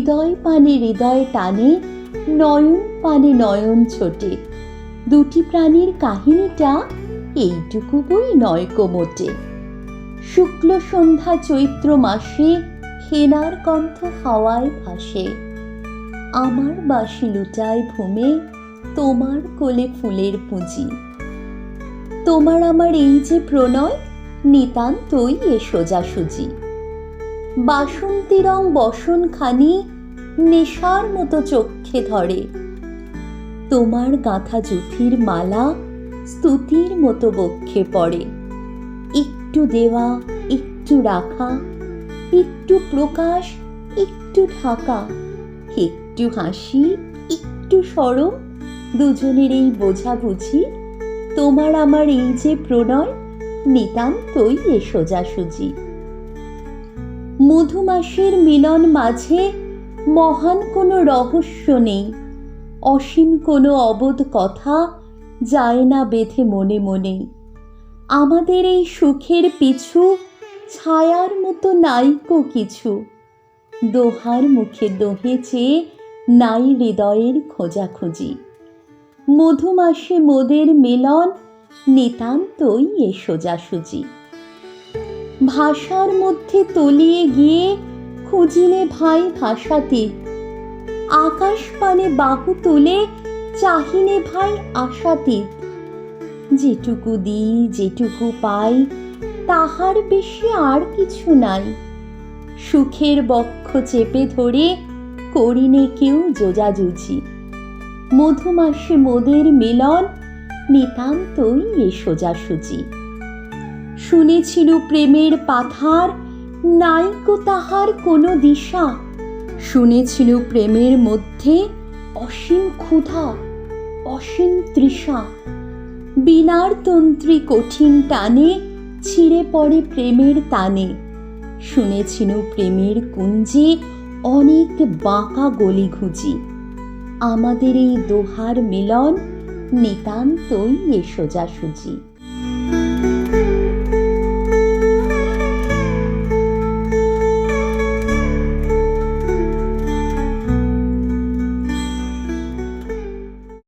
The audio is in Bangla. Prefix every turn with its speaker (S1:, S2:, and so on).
S1: হৃদয় টানে, নয়ন পানে নয়ন ছোটে। দুটি প্রাণীর কাহিনীটা এইটুকু বই নয় কোমোটে। শুক্ল সন্ধ্যা চৈত্র মাসে হেনার কণ্ঠ হাওয়ায় ভাসে। আমার বাসি লুটায় ভূমে তোমার কোলে ফুলের পুঁজি। তোমার আমার এই যে প্রণয়, নিতান্তই এ সোজাসুজি। বাসন্তী রং বসনখানি নেশার মতো চক্ষে ধরে। তোমার গাঁথা জুথির মালা স্তুতির মতো বক্ষে পড়ে। একটু দেওয়া, একটু রাখা, একটু প্রকাশ, একটু ঢাকা, একটু হাসি, একটু সরম দুজনের এই বোঝাবুঝি, তোমার আমার এই যে প্রণয়, নিতান্তই এ সোজাসুজি। মধুমাসের মিলন মাঝে মহান কোনো রহস্য নেই। অসীম কোনো অবোধ কথা যায় না বেঁধে মনে মনে। আমাদের এই সুখের পিছু ছায়ার মতো নাইকো কিছু। দোহার মুখে দোহে চেয়ে নাই হৃদয়ের খোঁজাখুঁজি। মধুমাসে মোদের মিলন নিতান্তই এ সোজাসুজি। ভাষার মধ্যে তলিয়ে গিয়ে খুঁজিলে ভাই ভাষাতীত আকাশ পানে বাহু তুলে চাহিনে ভাই আশাতীত যেটুকু দিই, যেটুকু পাই, তাহার বেশি আর কিছু নাই। সুখের বক্ষ চেপে ধরে করিনে কেউ যোজাজুজি মধুমাসে মোদের মিলন নিতান্তই এ সোজাসুজি। শুনেছিল প্রেমের পাথার নাইকো তাহার কোনো দিশা। শুনেছিল প্রেমের মধ্যে অসীম ক্ষুধা, অসীম তৃষা। বিনার তন্ত্রী কঠিন টানে, ছিঁড়ে পড়ে প্রেমের টানে শুনেছিল প্রেমের কুঞ্জে অনেক বাঁকা গলি গলিঘুজি। আমাদের এই দোহার মিলন নিতান্তই এ সোজাসুজি।